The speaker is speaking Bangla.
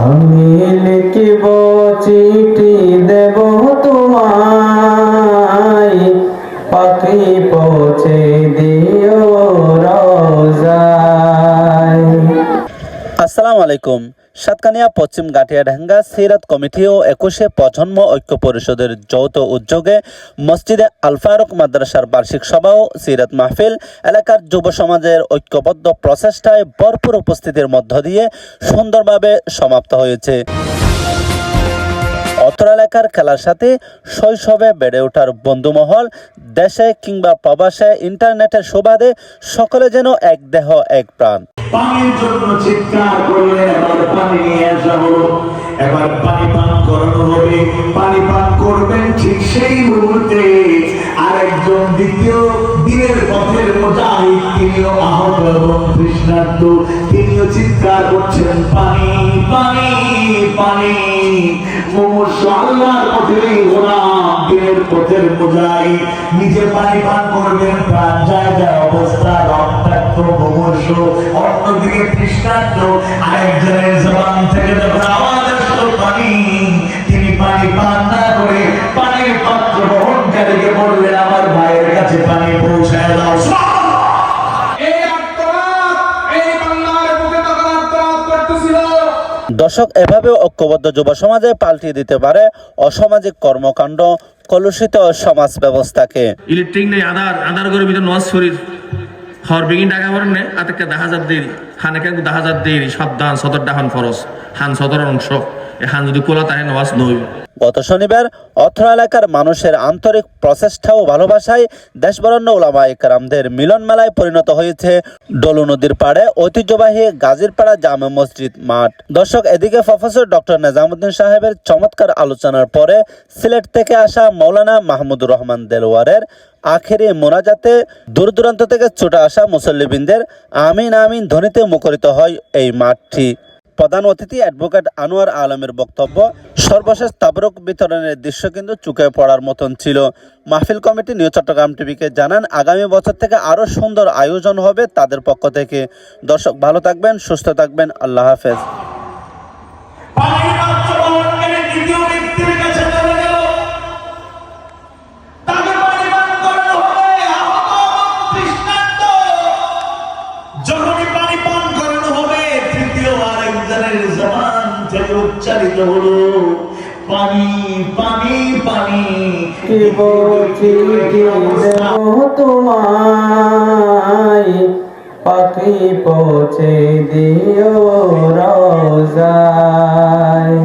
আমি লিখিব চিঠি আলাইকুম। সাতকানিয়া পশ্চিম গাটিয়াঢাঙ্গা সিরাত কমিটি ও একুশে প্রজন্ম ঐক্য পরিষদের যৌথ উদ্যোগে মসজিদে আল ফারুক মাদ্রাসার বার্ষিক সভা ও সিরাত মাহফিল এলাকার যুব সমাজের ঐক্যবদ্ধ প্রচেষ্টায় ভরপুর উপস্থিতির মধ্য দিয়ে সুন্দরভাবে সমাপ্ত হয়েছে। অত্র এলাকার খেলার সাথে শৈশবে বেড়ে ওঠার বন্ধুমহল, দেশে কিংবা প্রবাসে ইন্টারনেটের সুবাদে সকলে যেন এক দেহ, এক প্রাণ। পানির জন্য চিৎকার করলেন এবার পানি নিয়ে আসা হলো এবার পানি পান করানো হবে। পানি পান করবেন ঠিক সেই মুহূর্তে। আরেকজন দ্বিতীয় দিনের পথের মুজাহিদ, তিনিও আহত এবং তিনিও চিৎকার করছেন, পানি পানি পানি। মুমূর্ষ গোলাম, দিনের পথের মুজাহিদ। নিজে পানি পান করবেন, প্রাণ যায় যায় অবস্থা রক্তাক্ত মুমূর্ষ অন্যদিকে তৃষ্ণার্ত আরেকজনের জবান থেকে যখন আওয়াজ আসলো পানি তিনি পানি পান না করে পানির পাত্র বহনকারীকে বললেন আমার ভাইয়ের কাছে পানি পৌঁছায় দাও। দর্শক এভাবে ঐক্যবদ্ধ যুব সমাজে পাল্টিয়ে দিতে পারে অসামাজিক কর্মকাণ্ড কলুষিত সমাজ ব্যবস্থাকে। ইলেকট্রিক নেই আধার আধার করে ভিতরে নজ শরীর হর বেগিন টাকা ভরেন আতেকে দেখা হাজার দেরি হানে কেন দেখা হাজার দেরি সাবধান, সদর ডাহান ফরস হান সদর অংশ। এ হান যদি কোলা তাহে নওয়াজ নই গত শনিবার অত্র এলাকার মানুষের আন্তরিক প্রচেষ্টা ও ভালোবাসায় দেশবরণ্য ওলামা একরামদের মিলন মেলায় পরিণত হয়েছে ডলু নদীর পাড়ে ঐতিহ্যবাহী গাজীরপাড়া জামে মসজিদ মাঠ। দর্শক, এদিকে প্রফেসর ডক্টর নেজামুদ্দিন সাহেবের চমৎকার আলোচনার পরে সিলেট থেকে আসা মৌলানা মাহমুদুর রহমান দেলোয়ারের আখেরি মোনাজাতে দূর দূরান্ত থেকে ছুটে আসা মুসল্লিবিনদের আমিন আমিন ধ্বনিতে মুখরিত হয় এই মাঠটি। প্রধান অতিথি অ্যাডভোকেট আনোয়ার আলমের বক্তব্য, সর্বশেষ তাবরক বিতরণের দৃশ্য কিন্তু চুকে পড়ার মতন ছিল। মাহফিল কমিটি নিউ চট্টগ্রাম টিভিকে জানান, আগামী বছর থেকে আরও সুন্দর আয়োজন হবে তাদের পক্ষ থেকে। দর্শক ভালো থাকবেন, সুস্থ থাকবেন, আল্লাহ হাফেজ। থেকে উচ্চারিত হলো। পানি পানি পানি। তোমায়? পাখি পৌঁছে দিও রোজায়।